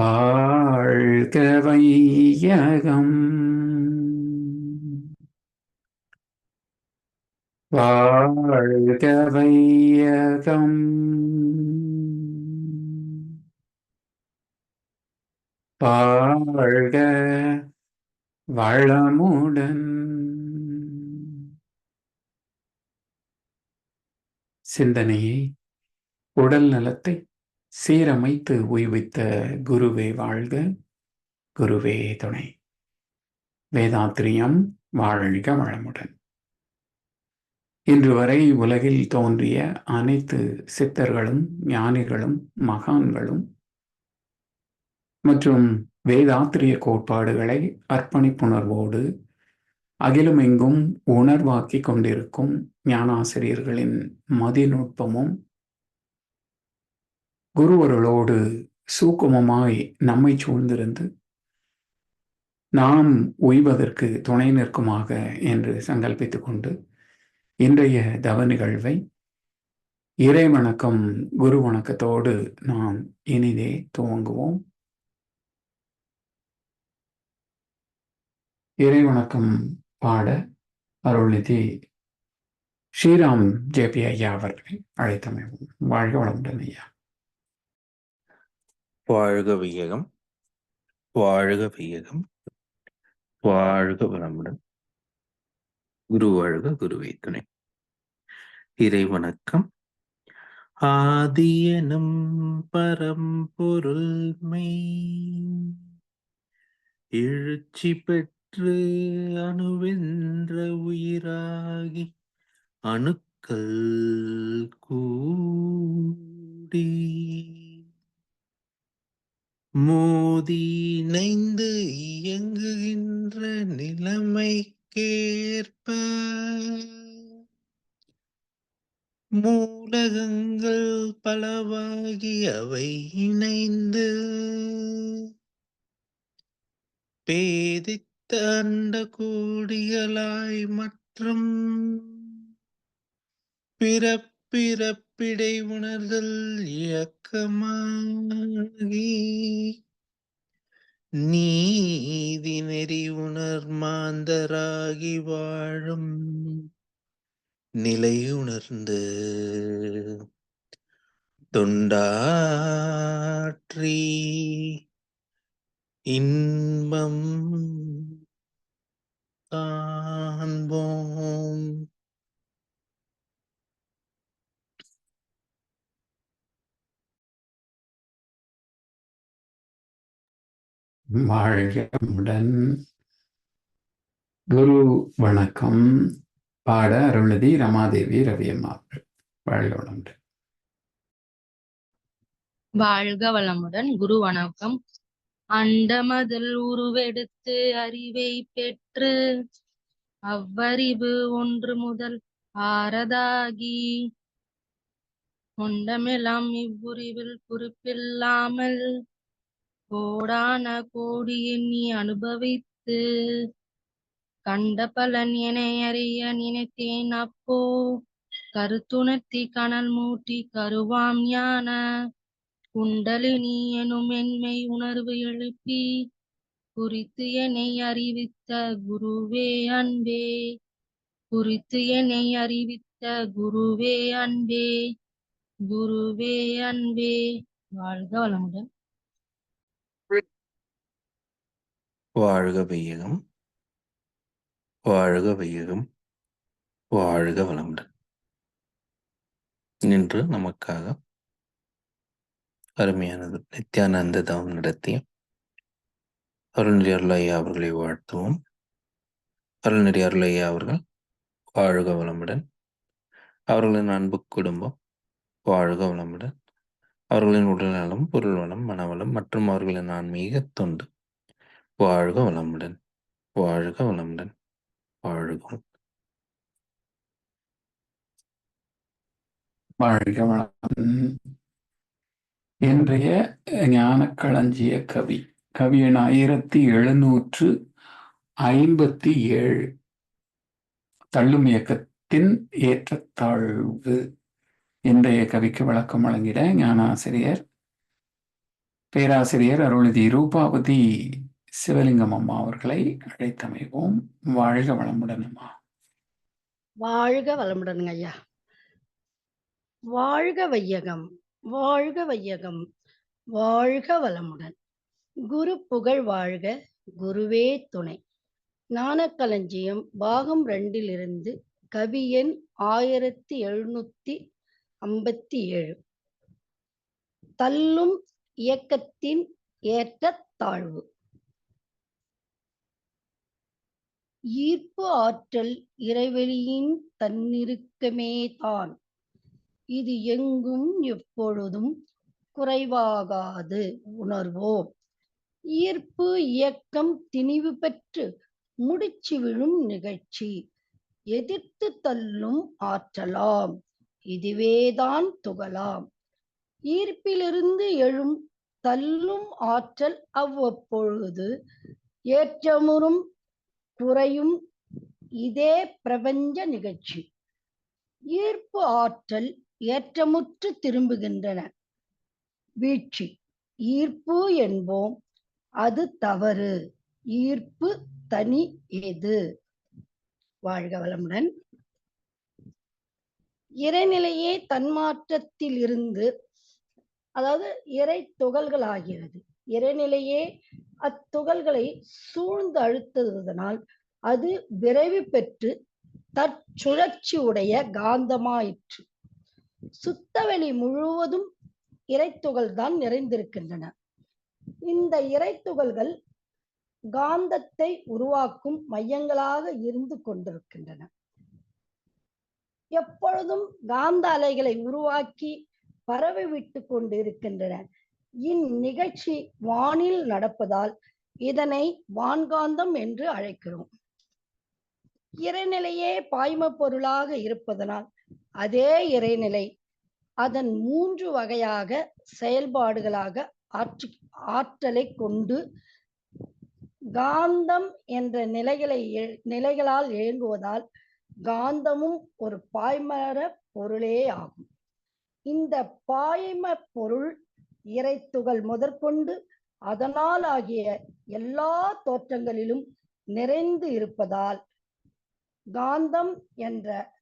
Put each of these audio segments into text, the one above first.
வாழ்க வையகம் வாழ்க வையகம் வாழ்க வளமுடன். சிந்தனையை உடல் நலத்தை சீரமைத்து உய்வித்த குருவே வாழ்க குருவே துணை. வேதாத்திரியம் வாழ்க வளமுடன். இன்று வரை உலகில் தோன்றிய அனைத்து சித்தர்களும் ஞானிகளும் மகான்களும் மற்றும் வேதாத்திரிய கோட்பாடுகளை அர்ப்பணிப்புணர்வோடு அகிலமெங்கும் உணர்வாக்கி கொண்டிருக்கும் ஞானாசிரியர்களின் மதிநுட்பமும் குருவர்களோடு சூக்குமமாய் நம்மை சூழ்ந்திருந்து நாம் உய்வதற்கு துணை நிற்குமாக என்று சங்கல்பித்துக் கொண்டு இன்றைய தவ நிகழ்வை இறை வணக்கம் குரு வணக்கத்தோடு நாம் இனிதே துவங்குவோம். இறை வணக்கம் பாட அருள்நிதி ஸ்ரீராம் ஜேபி ஐயா அவர்களை அழைத்தமைவோம். வாழ்க வளமுடன் ஐயா. வாழ்க வையகம் வாழ்க வையகம் வாழ்க வளமுடன். குரு வாழ்க குருவை துணை. இறை வணக்கம் ஆதியனும் பரம்பொருள்மை. எழுச்சி பெற்று அணுவென்ற உயிராகி அணுக்கள் கூடி. மோதி இணைந்து இயங்குகின்ற நிலைமைக்கேற்ப மூலகங்கள் பலவாகி அவை இணைந்து பேதித்த அண்ட கோடிகளாய் மற்றும் பிறப்பிறப்பிடை உணர்தல் இயக்கமாகி நீதி நெறி உணர் மாந்தராகி வாழும் நிலை உணர்ந்து தொண்டாற்றி இன்பம் காண்போம். வாழ்கமுடன். குரு வணக்கம். பாட அருள்நிதி ரமாதேவி ரவியம்மா வாழ்க வளமுடன். வாழ்க வளமுடன். குரு வணக்கம். அண்டமதில் உருவெடுத்து அறிவை பெற்று அவ்வறிவு ஒன்று முதல் ஆறதாகி கொண்டமெல்லாம் இவ்வுரிவில் குறிப்பில்லாமல் கோடான கோடி எண்ணி அனுபவித்து கண்ட பலன் என அறிய நினைத்தேன் அப்போ. கருத்துணர்த்தி கனல் மூட்டி கருவாம் ஞான குண்டலினி எனும் என்மை உணர்வு எழுப்பி குறித்து என்னை அறிவித்த குருவே அன்பே. குறித்து என்னை அறிவித்த குருவே அன்பே. குருவே அன்பே. வாழ்க வளமுடன். வாழ்க வையகம் வாழ்க வையகம் வாழ்க வளமுடன். இன்று நமக்காக அருமையானது நித்யானந்த தவம் நடத்திய அருள்நெறி அருளையா அவர்களை வாழ்த்துவோம். அருள்நெறி அருளையா அவர்கள் வாழ்க வளமுடன் அவர்களின் அன்பு குடும்பம் வாழ்க வளமுடன் அவர்களின் உடல்நலம் பொருள் வளம் மனவளம் மற்றும் அவர்களின் ஆன்மீக தொண்டு வாழ்க வளமுடன் வாழ்க வளமுடன் வாழ்க வாழ்க வளம் இன்றைய ஞானக்களஞ்சிய கவி கவியன் ஆயிரத்தி எழுநூற்று ஐம்பத்தி ஏழு தள்ளும் இயக்கத்தின் ஏற்றத்தாழ்வு. இன்றைய கவிக்கு விளக்கம் வழங்கிட ஞானாசிரியர் பேராசிரியர் அருள்தி ரூபாவதி. சிவலிங்கம் அம்மா அவர்களை அழைத்தமைவோம். வாழ்க வளமுடன் அம்மா. வாழ்க வளமுடனுங்க ஐயா. வாழ்க வையகம் வாழ்க வையகம் வாழ்க வளமுடன். குரு புகழ் வாழ்க குருவே துணை. ஞானக்களஞ்சியம் பாகம் ரெண்டிலிருந்து கவி எண் ஆயிரத்தி எழுநூத்தி ஐம்பத்தி ஏழு தள்ளும் இயக்கத்தின் ஏற்ற தாழ்வு. ஈர்ப்பு ஆற்றல் இறைவெளியின் தன்னிருக்கமே தான். இது எங்கும் எப்பொழுதும் குறைவாகாது உணர்வோம். ஈர்ப்பு இயக்கம் திணிவு பெற்று முடிச்சு விழும் நிகழ்ச்சி. எதிர்த்து தள்ளும் ஆற்றலாம். இதுவேதான் துகளாம். ஈர்ப்பிலிருந்து எழும் தள்ளும் ஆற்றல் அவ்வப்பொழுது ஏற்றமுறும் குறையும் இதே பிரபஞ்ச நிகழ்ச்சி. ஈர்ப்பு ஆற்றல் ஏற்றமுற்று திரும்புகின்றன. வீழ்ச்சி. ஈர்ப்பு என்போம். அது தவறு. ஈர்ப்பு தனி எது வாழ்க வளமுடன். இறைநிலையே தன்மாற்றத்தில் இருந்து அதாவது இறை துகள்கள் ஆகிறது இறைநிலையே அத்துகள்களை சூழ்ந்து அழுத்துவதனால் அது விரைவு பெற்று தற்சுழற்சி உடைய காந்தமாயிற்று. சுத்தவெளி முழுவதும் இறைத்துகள் தான் நிறைந்திருக்கின்றன. இந்த இறைத்துகள்கள் காந்தத்தை உருவாக்கும் மையங்களாக இருந்து கொண்டிருக்கின்றன. எப்பொழுதும் காந்த அலைகளை உருவாக்கி பரவி விட்டு கொண்டிருக்கின்றன. இந்நிகழ்ச்சி வானில் நடப்பதால் இதனை வான்காந்தம் என்று அழைக்கிறோம். இறைநிலையே பாய்ம பொருளாக இருப்பதனால் அதே இறைநிலை அதன் மூன்று வகையாக செயல்பாடுகளாக ஆற்று ஆற்றலை கொண்டு காந்தம் என்ற நிலைகளை நிலைகளால் இயங்குவதால் காந்தமும் ஒரு பாய்மர பொருளே ஆகும். இந்த பாய்ம பொருள் இறைத்துகள் முதற்கொண்டு அதனால் ஆகிய எல்லா தோற்றங்களிலும் நிறைந்து இருப்பதால் காந்தம் என்ற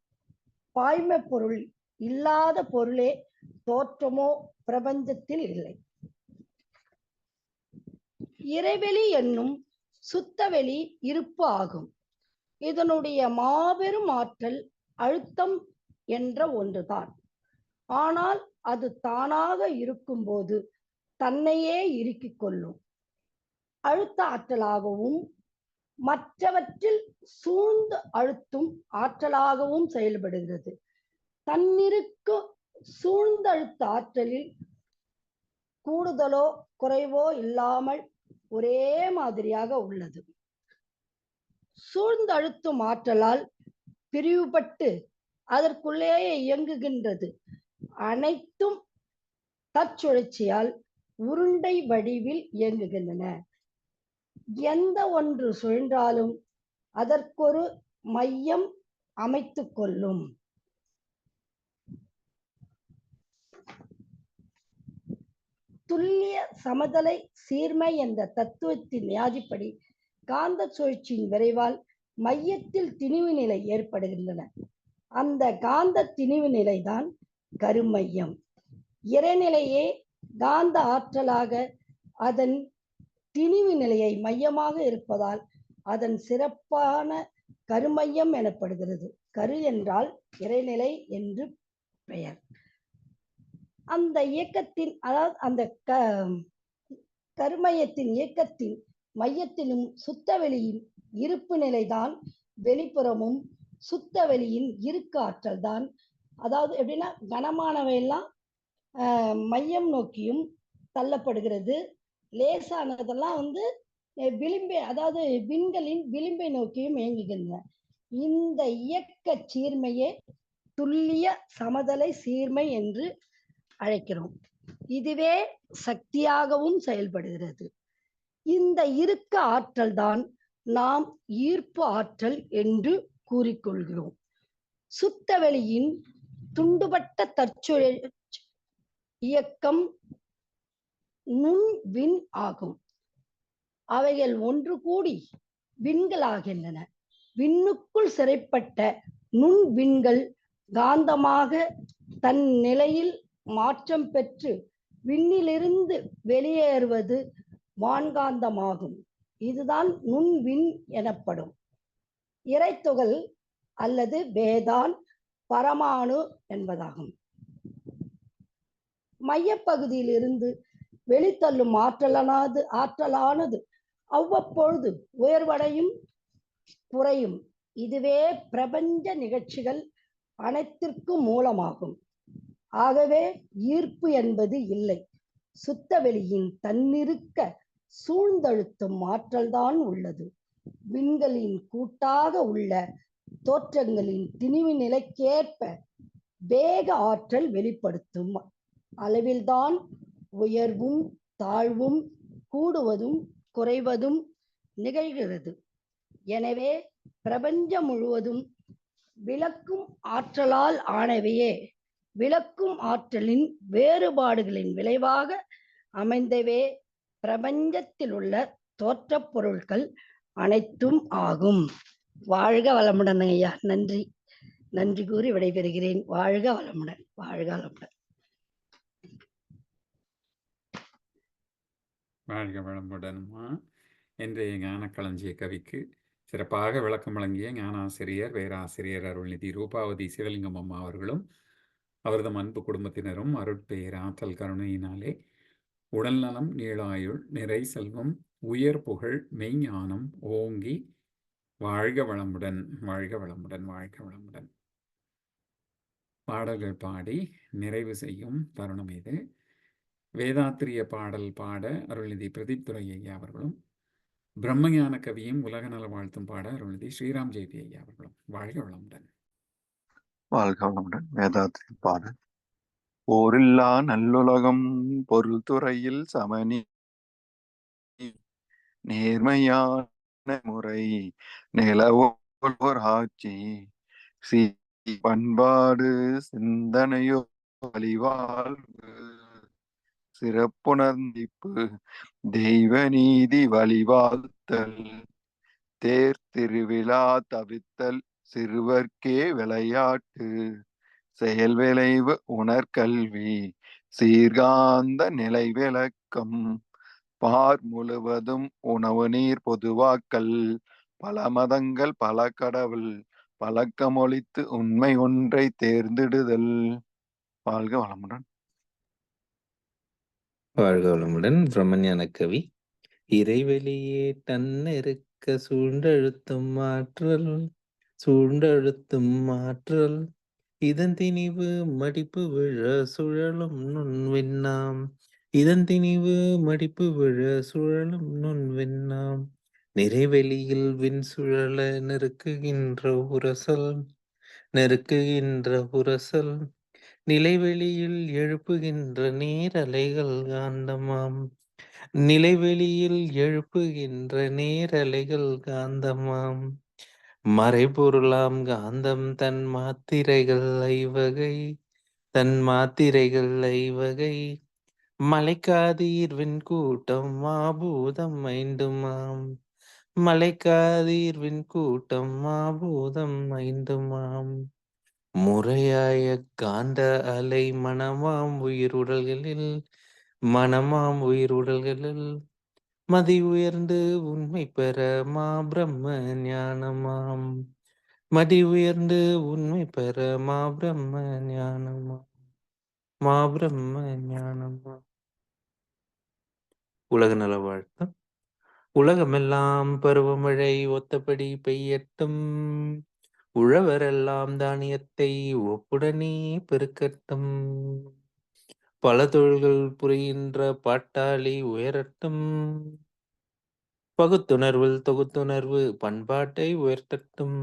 பாய்ம பொருள் இல்லாத பொருளே தோற்றமோ பிரபஞ்சத்தில் இல்லை. இறைவெளி என்னும் சுத்தவெளி இருப்பு ஆகும். இதனுடைய மாபெரும் ஆற்றல் அழுத்தம் என்ற ஒன்றுதான். ஆனால் அது தானாக இருக்கும்போது தன்னையே இறுக்கிக் கொள்ளும். அழுத்த ஆற்றலாகவும் மற்றவற்றில் சூழ்ந்து அழுத்தும் ஆற்றலாகவும் செயல்படுகிறது. தன்னிருக்கு சூழ்ந்தழுத்த ஆற்றலில் கூடுதலோ குறைவோ இல்லாமல் ஒரே மாதிரியாக உள்ளது. சூழ்ந்தழுத்தும் ஆற்றலால் பிரிவுபட்டு அதற்குள்ளேயே இயங்குகின்றது. அனைத்தும் தற்சுழற்சியால் உருண்டை வடிவில் இயங்குகின்றன. எந்த ஒன்று சுழன்றாலும் அதற்கொரு மையம் அமைத்து கொள்ளும். துல்லிய சமதலை சீர்மை என்ற தத்துவத்தின் நியாதிப்படி காந்த சுழற்சியின் விரைவால் மையத்தில் திணிவு நிலை ஏற்படுகின்றன. அந்த காந்த திணிவு நிலைதான் கருமையம். இறைநிலையே காந்த ஆற்றலாக அதன் திணிவு நிலையை மையமாக இருப்பதால் அதன் சிறப்பான கருமையம் எனப்படுகிறது. கரு என்றால் இறைநிலை என்று பெயர். அந்த இயக்கத்தின் அதாவது அந்த க கருமையத்தின் இயக்கத்தின் மையத்திலும் சுத்தவெளியின் இருப்பு நிலைதான் வெளிப்புறமும் சுத்தவெளியின் இருக்கு ஆற்றல் தான் அதாவது எப்படின்னா கனமானவையெல்லாம் மையம் நோக்கியும் தள்ளப்படுகிறது. லேசானதெல்லாம் வந்து விளிம்பை அதாவது விண்களின் விளிம்பை நோக்கியும் இயங்குகின்றன. இந்த இயக்க சீர்மையே துல்லிய சமதலை சீர்மை என்று அழைக்கிறோம். இதுவே சக்தியாகவும் செயல்படுகிறது. இந்த இருக்க ஆற்றல் தான் நாம் ஈர்ப்பு ஆற்றல் என்று கூறிக்கொள்கிறோம். சுத்தவெளியின் துண்டுபட்ட தற்சுழல் இயக்கம் நுண் விண் ஆகும். அவைகள் ஒன்று கூடி விண்களாகின்றன. விண்ணுக்குள் சிறைப்பட்ட நுண் விண்கள் காந்தமாக தன் நிலையில் மாற்றம் பெற்று விண்ணிலிருந்து வெளியேறுவது வான்காந்தமாகும். இதுதான் நுண்விண் எனப்படும். இறைத்துகள் அல்லது வேதான் பரமாணு என்பதாகும். மையப்பகுதியில் இருந்து வெளித்தள்ளும் ஆற்றலானது ஆற்றலானது அவ்வப்பொழுது உயர்வடையும் குறையும். இதுவே பிரபஞ்ச நிகழ்ச்சிகள் அனைத்திற்கும் மூலமாகும். ஆகவே ஈர்ப்பு என்பது இல்லை. சுத்த வெளியின் தன்னிருக்க சூழ்ந்தழுத்தும் ஆற்றல்தான் உள்ளது. விண்களின் கூட்டாக உள்ள தோற்றங்களின் திணிவு நிலைக்கேற்ப வேக ஆற்றல் வெளிப்படுத்தும். அளவில்தான் உயர்வும் தாழ்வும் கூடுவதும் குறைவதும் நிகழ்கிறது. எனவே பிரபஞ்சம் முழுவதும் விளக்கும் ஆற்றலால் ஆனவையே. விளக்கும் ஆற்றலின் வேறுபாடுகளின் விளைவாக அமைந்தவே பிரபஞ்சத்தில் உள்ள தோற்றப் பொருட்கள் அனைத்தும் ஆகும். வாழ்க வளமுடன் ஐயா. நன்றி. நன்றி கூறி விடைபெறுகிறேன். வாழ்க வளமுடன். வாழ்க வளமுடன். வாழ்க வளமுடன்மா. இன்றைய ஞானக்களஞ்சிய கவிக்கு சிறப்பாக விளக்கம் வழங்கிய ஞானாசிரியர் பேராசிரியர் அருள்நிதி ரூபாவதி சிவலிங்கம் அம்மா அவர்களும் அவரது அன்பு குடும்பத்தினரும் அருட்பெயர் ஆற்றல் கருணையினாலே உடல்நலம் நீளாயுள் நிறை செல்வம் உயர் புகழ் மெய்ஞானம் ஓங்கி வாழ்க வளமுடன் வாழ்க வளமுடன் வாழ்க வளமுடன். பாடல்கள் பாடி நிறைவு செய்யும் தருணம் இது. வேதாத்திரிய பாடல் பாட அருள்நிதி பிரதீப் துரை ஐயா அவர்களும் பிரம்மஞான கவியும் உலக நல வாழ்த்தும் பாட அருள்நிதி ஸ்ரீராம் ஜெயதி ஐயா அவர்களும். வாழ்க வளமுடன். வாழ்க வளமுடன். வேதாத்திரி பாடல். போரில்லா நல்லுலகம் பொருள் துறையில் சமனி நேர்மையான முறை நிலவோர் ஆட்சி சி பண்பாடு சிந்தனையோ வழிவாழ்வு சிறப்புணர்ந்திப்பு தெய்வ நீதி வழிவாழ்த்தல் தேர் திருவிழா தவித்தல் சிறுவர்க்கே விளையாட்டு செயல் விளைவு உணர்கல்வி சீர்காந்த நிலை விளக்கம் பார் முழுவதும் உணவு நீர் பொதுவாக்கல். பல மதங்கள் பல கடவுள் பழக்கமொழித்து உண்மை ஒன்றை தேர்ந்தெடுதல். வாழ்க வளமுடன். வாழ்க வளமுடன் பிரம்மஞான கவி. இறைவெளியே தன்னெருக்க சூழ்ந்தழுத்தும் மாற்றல் சூழ்ந்தழுத்தும் மாற்றல் இதன் திணிவு மடிப்பு விழ சுழலும் நுண்விண்ணாம். இதன் திணிவு மடிப்பு விழ சுழலும் நுண் வெண்ணாம் நிறைவெளியில் விண் சுழல நெருக்குகின்ற உரசல் நெருக்குகின்ற உரசல். நிலைவெளியில் எழுப்புகின்ற நேரலைகள் காந்தமாம். நிலைவெளியில் எழுப்புகின்ற நேரலைகள் காந்தமாம். மறைபொருளாம் காந்தம் தன் மாத்திரைகள் ஐவகை தன் மாத்திரைகள் ஐவகை. மலைக்காதீர்வின் கூட்டம் மாபூதம் ஐந்துமாம். மலைக்காதீர்வின் கூட்டம் மாபூதம் ஐந்துமாம். முறையாய காந்த அலை மனமாம் உயிருடல்களில் மனமாம் உயிருடல்களில். மதி உயர்ந்து உண்மை பெற மா பிரம்ம ஞானமாம். மதி உயர்ந்து உண்மை பெற மா பிரம்ம ஞானமாம். மா பிரம்ம ஞானமாம். உலக நல வாழ்த்தும் உலகமெல்லாம் பருவமழை ஒத்தபடி பெய்யட்டும். உழவரெல்லாம் தானியத்தை ஒப்புடனே பெருக்கட்டும். பல தொழில்கள் புரிகின்ற பாட்டாளி உயரட்டும். பகுத்துணர்வில் தொகுத்துணர்வு பண்பாட்டை உயர்த்தட்டும்.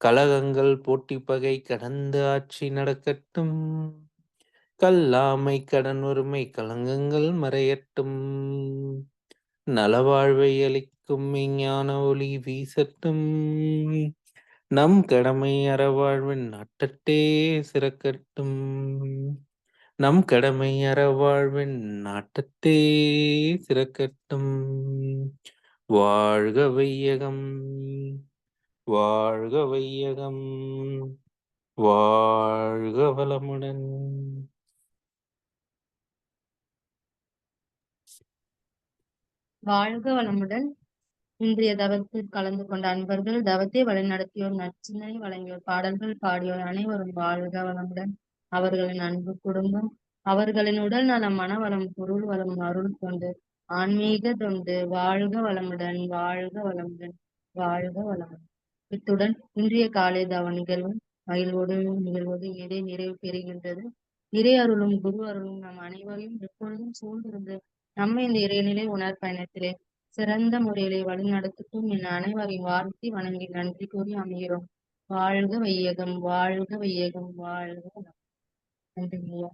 கலகங்கள் போட்டி பகை கடந்து ஆட்சி நடக்கட்டும். கல்லாமை கடன் உரிமை கலங்கங்கள் மறையட்டும். நலவாழ்வை அளிக்கும் விஞ்ஞான ஒளி வீசட்டும். நம் கடமை அறவாழ்வின் நாட்டட்டே சிறக்கட்டும். நம் கடமை அறவாழ்வின் நாட்டத்தே சிறக்கட்டும். வாழ்க வையகம். வாழ்க வையகம். வாழ்க வளமுடன். வாழ்க வளமுடன். இன்றைய தவத்தில் கலந்து கொண்ட அன்பர்கள் தவத்தை வழிநடத்தியோர் நச்சினை வழங்கியோர் பாடல்கள் பாடியோர் அனைவரும் வாழ்க வளமுடன். அவர்களின் அன்பு குடும்பம் அவர்களின் உடல் நலம் மனவளம் பொருள் வளம் அருள் கொண்டு ஆன்மீக தொண்டு வாழ்க வளமுடன் வாழ்க வளமுடன் வாழ்க வளமுடன். இத்துடன் இன்றைய காலை தவ நிகழ்வு மகிழ்வோடு நிகழ்வோடு இறை நிறைவு பெறுகின்றது. இறை அருளும் குரு அருளும் நம் அனைவரையும் எப்பொழுதும் சூழ்ந்திருந்து நம்மை இந்த இறைநிலை உணர் பயணத்திலே சிறந்த முறையிலே வழிநடத்துக்கும் என அனைவரையும் வாழ்த்தி வணங்கி நன்றி கூறி அமைகிறோம். வாழ்க வையகம் வாழ்க வையகம் வாழ்க நன்றி ஐயா.